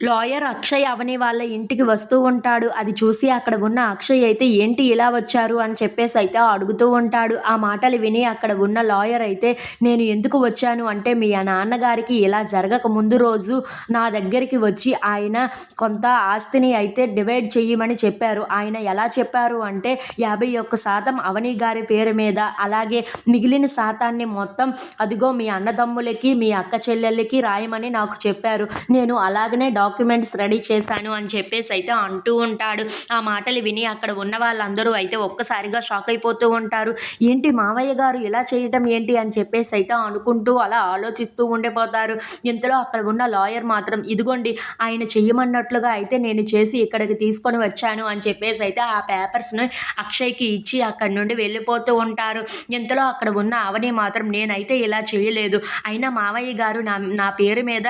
Lawyer Akshay అవని వాళ్ళ ఇంటికి వస్తూ ఉంటాడు. అది చూసి అక్కడ ఉన్న అక్షయ్ అయితే ఏంటి ఇలా వచ్చారు? అని చెప్పేసి అయితే అడుగుతూ ఉంటాడు. ఆ మాటలు విని అక్కడ ఉన్న లాయర్ అయితే నేను ఎందుకు వచ్చాను? అంటే మీ నాన్నగారికి ఇలా జరగక ముందు రోజు నా దగ్గరికి వచ్చి ఆయన కొంత ఆస్తిని అయితే డివైడ్ చెయ్యమని చెప్పారు. ఆయన ఎలా చెప్పారు అంటే యాభై ఒక్క శాతం అవని గారి పేరు మీద అలాగే మిగిలిన శాతాన్ని మొత్తం అదిగో మీ అన్నదమ్ములకి మీ అక్క చెల్లెళ్ళకి రాయమని నాకు చెప్పారు. నేను అలాగనే డాక్యుమెంట్స్ రెడీ చేశాను అని చెప్పేసి అయితే అంటూ ఉంటాడు. ఆ మాటలు విని అక్కడ ఉన్న వాళ్ళందరూ అయితే ఒక్కసారిగా షాక్ అయిపోతూ ఉంటారు. ఏంటి మావయ్య గారు ఇలా చేయటం ఏంటి అని చెప్పేసి అయితే అనుకుంటూ అలా ఆలోచిస్తూ ఉండిపోతారు. ఇంతలో అక్కడ ఉన్న లాయర్ మాత్రం ఇదిగోండి ఆయన చెయ్యమన్నట్లుగా అయితే నేను చేసి ఇక్కడికి తీసుకొని వచ్చాను అని చెప్పేసి అయితే ఆ పేపర్స్ని అక్షయ్కి ఇచ్చి అక్కడి నుండి వెళ్ళిపోతూ ఉంటారు. ఇంతలో అక్కడ ఉన్న అవని మాత్రం నేనైతే ఇలా చేయలేదు. అయినా మావయ్య గారు నా నా పేరు మీద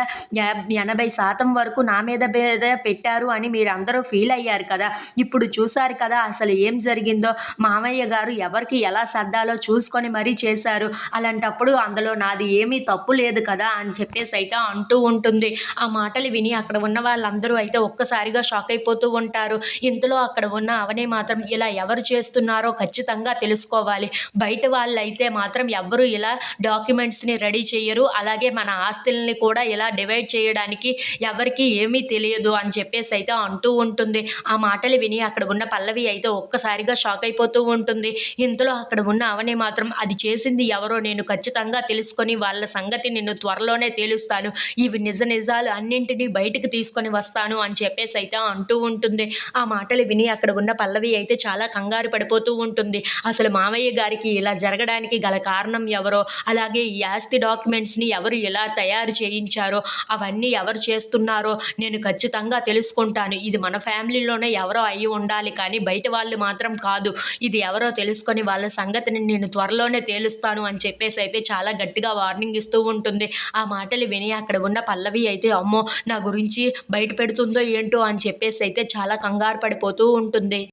ఎనభై శాతం వరకు నా మీద మీద పెట్టారు అని మీరు అందరూ ఫీల్ అయ్యారు కదా. ఇప్పుడు చూసారు కదా అసలు ఏం జరిగిందో. మామయ్య గారు ఎవరికి ఎలా సర్దాలో చూసుకొని మరీ చేశారు. అలాంటప్పుడు అందులో నాది ఏమీ తప్పు లేదు కదా అని చెప్పేసి అయితే అంటూ ఉంటుంది. ఆ మాటలు విని అక్కడ ఉన్న వాళ్ళందరూ అయితే ఒక్కసారిగా షాక్ అయిపోతూ ఉంటారు. ఇంతలో అక్కడ ఉన్న అవని మాత్రం ఇలా ఎవరు చేస్తున్నారో ఖచ్చితంగా తెలుసుకోవాలి. బయట వాళ్ళైతే మాత్రం ఎవరు ఇలా డాక్యుమెంట్స్ని రెడీ చేయరు. అలాగే మన ఆస్తుల్ని కూడా ఇలా డివైడ్ చేయడానికి ఎవరికి ఏమీ తెలియదు అని చెప్పేసి అయితే అంటూ ఉంటుంది. ఆ మాటలు విని అక్కడ ఉన్న పల్లవి అయితే ఒక్కసారిగా షాక్ అయిపోతూ ఉంటుంది. ఇంతలో అక్కడ ఉన్న అవని మాత్రం అది చేసింది ఎవరో నేను ఖచ్చితంగా తెలుసుకొని వాళ్ళ సంగతి నేను త్వరలోనే తేలుస్తాను. ఇవి నిజ నిజాలు అన్నింటినీ బయటకు తీసుకొని వస్తాను అని చెప్పేసి అయితే అంటూ ఉంటుంది. ఆ మాటలు విని అక్కడ ఉన్న పల్లవి అయితే చాలా కంగారు పడిపోతూ ఉంటుంది. అసలు మామయ్య గారికి ఇలా జరగడానికి గల కారణం ఎవరో అలాగే ఈ ఆస్తి డాక్యుమెంట్స్ని ఎవరు ఎలా తయారు చేయించారో అవన్నీ ఎవరు చేస్తున్నారో నేను ఖచ్చితంగా తెలుసుకుంటాను. ఇది మన ఫ్యామిలీలోనే ఎవరో అయి ఉండాలి కానీ బయట వాళ్ళు మాత్రం కాదు. ఇది ఎవరో తెలుసుకొని వాళ్ళ సంగతిని నేను త్వరలోనే తేలుస్తాను అని చెప్పేసి అయితే చాలా గట్టిగా వార్నింగ్ ఇస్తూ ఉంటుంది. ఆ మాటలు విని అక్కడ ఉన్న పల్లవి అయితే అమ్మో నా గురించి బయట పెడుతుందో ఏంటో? అని చెప్పేసి అయితే చాలా కంగారు పడిపోతూ ఉంటుంది.